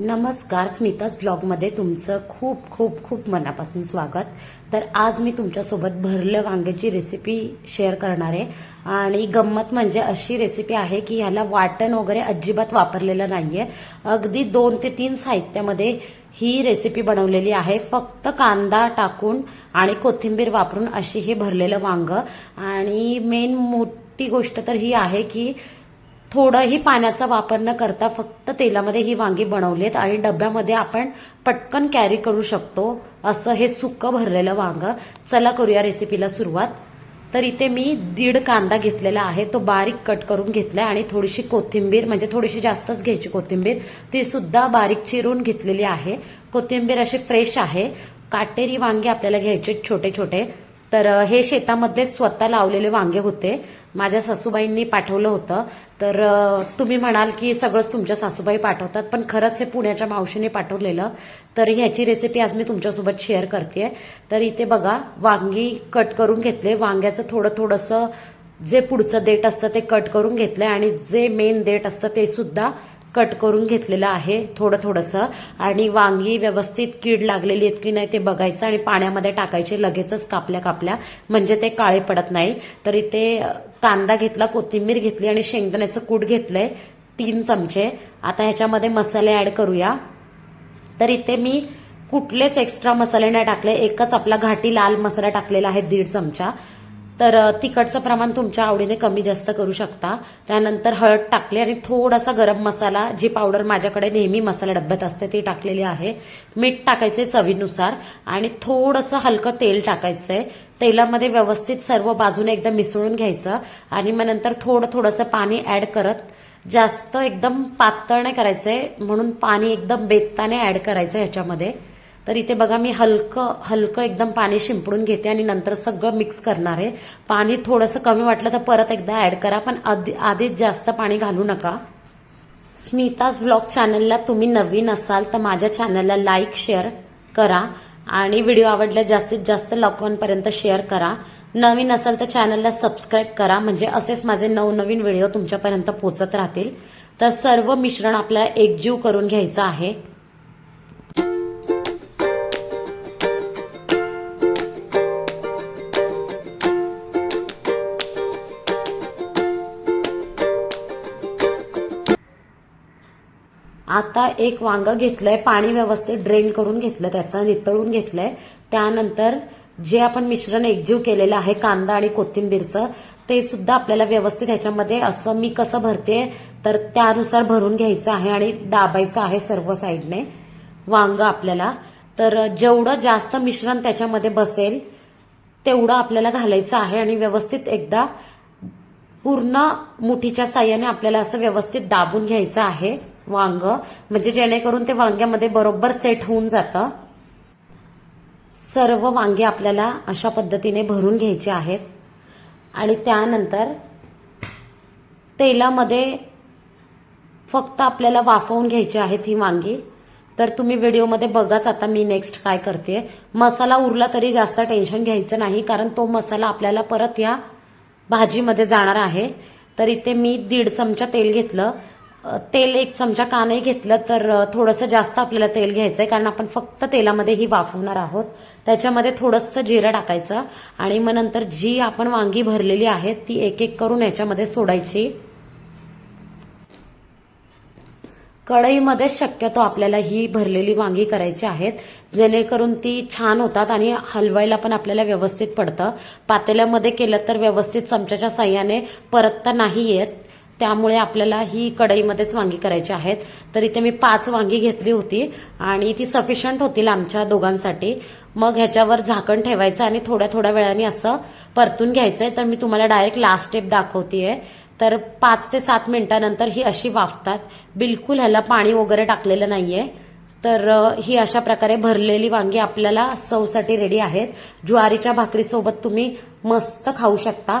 नमस्कार स्मिताज ब्लॉगमध्ये तुमचं खूप खूप खूप मनापासून स्वागत. तर आज मी तुमच्यासोबत भरलं वांग्याची रेसिपी शेअर करणार आहे. आणि गंमत म्हणजे अशी रेसिपी आहे की ह्याला वाटण वगैरे अजिबात वापरलेलं नाहीये. अगदी दोन ते तीन साहित्यामध्ये ही रेसिपी बनवलेली आहे. फक्त कांदा टाकून आणि कोथिंबीर वापरून अशी हे भरलेलं वांग. आणि मेन मोठी गोष्ट तर ही आहे की थोडंही पाण्याचा वापर न करता फक्त तेलामध्ये ही वांगी बनवलीत आणि डब्यामध्ये आपण पटकन कॅरी करू शकतो. असं हे सुकं भरलेलं वांग. चला करूया रेसिपीला सुरुवात. तर इथे मी दीड कांदा घेतलेला आहे. तो बारीक कट करून घेतलाय आणि थोडीशी कोथिंबीर म्हणजे थोडीशी जास्तच घ्यायची कोथिंबीर ती सुद्धा बारीक चिरून घेतलेली आहे. कोथिंबीर अशी फ्रेश आहे. काटेरी वांगे आपल्याला घ्यायचे छोटे छोटे तर हे शेतामध्येच स्वतः लावलेले वांगे होते. माझ्या सासूबाईंनी पाठवलं होतं. तर तुम्ही म्हणाल की सगळंच तुमच्या सासूबाई पाठवतात पण खरंच हे पुण्याच्या मावशीने पाठवलेलं. तर ह्याची रेसिपी आज मी तुमच्यासोबत शेअर करते तर इथे बघा वांगी कट करून घेतले. वांग्याचं थोडं थोडंसं जे पुढचं देठ असतं ते कट करून घेतलंय. आणि जे मेन देठ असतं ते सुद्धा कट करून घेतलेलं आहे थोडं थोडंसं. आणि वांगी व्यवस्थित कीड लागलेली आहेत की नाही ते बघायचं आणि पाण्यामध्ये टाकायचे लगेचच कापल्या कापल्या. म्हणजे ते काळे पडत नाही. तर इथे कांदा घेतला कोथिंबीर घेतली आणि शेंगदाण्याचं कूट घेतलंय तीन चमचे. आता ह्याच्यामध्ये मसाले ऍड करूया. तर इथे मी कुठलेच एक्स्ट्रा मसाले नाही टाकले. एकच आपला घाटी लाल मसाला टाकलेला आहे दीड चमचा. तर तिखटचं प्रमाण तुमच्या आवडीने कमी जास्त करू शकता. त्यानंतर हळद टाकली आणि थोडासा गरम मसाला जी पावडर माझ्याकडे नेहमी मसाला डब्यात असते ती टाकलेली आहे. मीठ टाकायचे चवीनुसार आणि थोडंसं हलकं तेल टाकायचंय. तेलामध्ये व्यवस्थित सर्व बाजूने एकदा मिसळून घ्यायचं आणि मग नंतर थोडं थोडंसं पाणी ऍड करत जास्त एकदम पातळ नाही करायचंय म्हणून पाणी एकदम बेताने ऍड करायचं ह्याच्यामध्ये. तर इथे बघा मी हलकं हलकं एकदम पाणी शिंपडून घेते आणि नंतर सगळं मिक्स करणार आहे. पाणी थोडंसं कमी वाटलं तर परत एकदा ऍड करा पण आधी- आधीच जास्त पाणी घालू नका. स्मिताज व्लॉग चॅनलला तुम्ही नवीन असाल तर माझ्या चॅनलला लाईक शेअर करा आणि व्हिडिओ आवडल्यास जास्तीत जास्त लोकांपर्यंत शेअर करा. नवीन असाल तर चॅनलला सबस्क्राईब करा म्हणजे असेच माझे नवनवीन व्हिडिओ तुमच्यापर्यंत पोहोचत राहतील. तर सर्व मिश्रण आपल्याला एकजीव करून घ्यायचं आहे. आता एक वांग घेतलंय पाणी व्यवस्थित ड्रेन करून घेतलं त्याचं नितळून घेतलंय. त्यानंतर जे आपण मिश्रण एकजीव केलेलं आहे कांदा आणि कोथिंबीरचं ते सुद्धा आपल्याला व्यवस्थित ह्याच्यामध्ये असं मी कसं भरते तर त्यानुसार भरून घ्यायचं आहे आणि दाबायचं आहे सर्व साईडने. वांग आपल्याला. तर जेवढं जास्त मिश्रण त्याच्यामध्ये बसेल तेवढं आपल्याला घालायचं आहे आणि व्यवस्थित एकदा पूर्ण मुठीच्या साह्याने आपल्याला असं व्यवस्थित दाबून घ्यायचं आहे. वांग. म्हणजे जेणेकरून ते वांग्यामध्ये बरोबर सेट होऊन जातं. सर्व वांगे आपल्याला अशा पद्धतीने भरून घ्यायचे आहेत. आणि त्यानंतर तेलामध्ये फक्त आपल्याला वाफवून घ्यायची आहेत ही वांगी. तर तुम्ही व्हिडिओमध्ये बघाच आता मी नेक्स्ट काय करते. मसाला उरला तरी जास्त टेन्शन घ्यायचं नाही कारण तो मसाला आपल्याला परत या भाजीमध्ये जाणार आहे. तर इथे मी दीड चमचा तेल घेतलं. तेल एक चमचा का नाही घेतलं तर थोडंसं जास्त आपल्याला तेल घ्यायचं आहे कारण आपण फक्त तेलामध्ये ही वाफवणार आहोत. त्याच्यामध्ये थोडंसं जिरं टाकायचं आणि मग नंतर जी आपण वांगी भरलेली आहेत ती एक एक करून याच्यामध्ये सोडायची. कढईमध्ये शक्यतो आपल्याला ही भरलेली वांगी करायची आहेत जेणेकरून ती छान होतात आणि हलवायला पण आपल्याला व्यवस्थित पडतं. पातेल्यामध्ये केलं तर व्यवस्थित चमच्याच्या साह्याने परतता नाही येत. त्यामुळे आपल्याला ही कढईमध्येच वांगी करायची आहेत. तर इथे मी पाच वांगी घेतली होती आणि ती सफिशियंट होतील आमच्या दोघांसाठी. मग ह्याच्यावर झाकण ठेवायचं आणि थोड्या थोड्या वेळाने असं परतून घ्यायचंय. तर मी तुम्हाला डायरेक्ट लास्ट स्टेप दाखवतीये. तर पाच ते सात मिनिटानंतर ही अशी वाफतात. बिलकुल ह्याला पाणी वगैरे टाकलेलं नाहीये. तर ही अशा प्रकारे भरलेली वांगी आपल्याला सवसाठी रेडी आहेत. ज्वारीच्या भाकरीसोबत तुम्ही मस्त खाऊ शकता.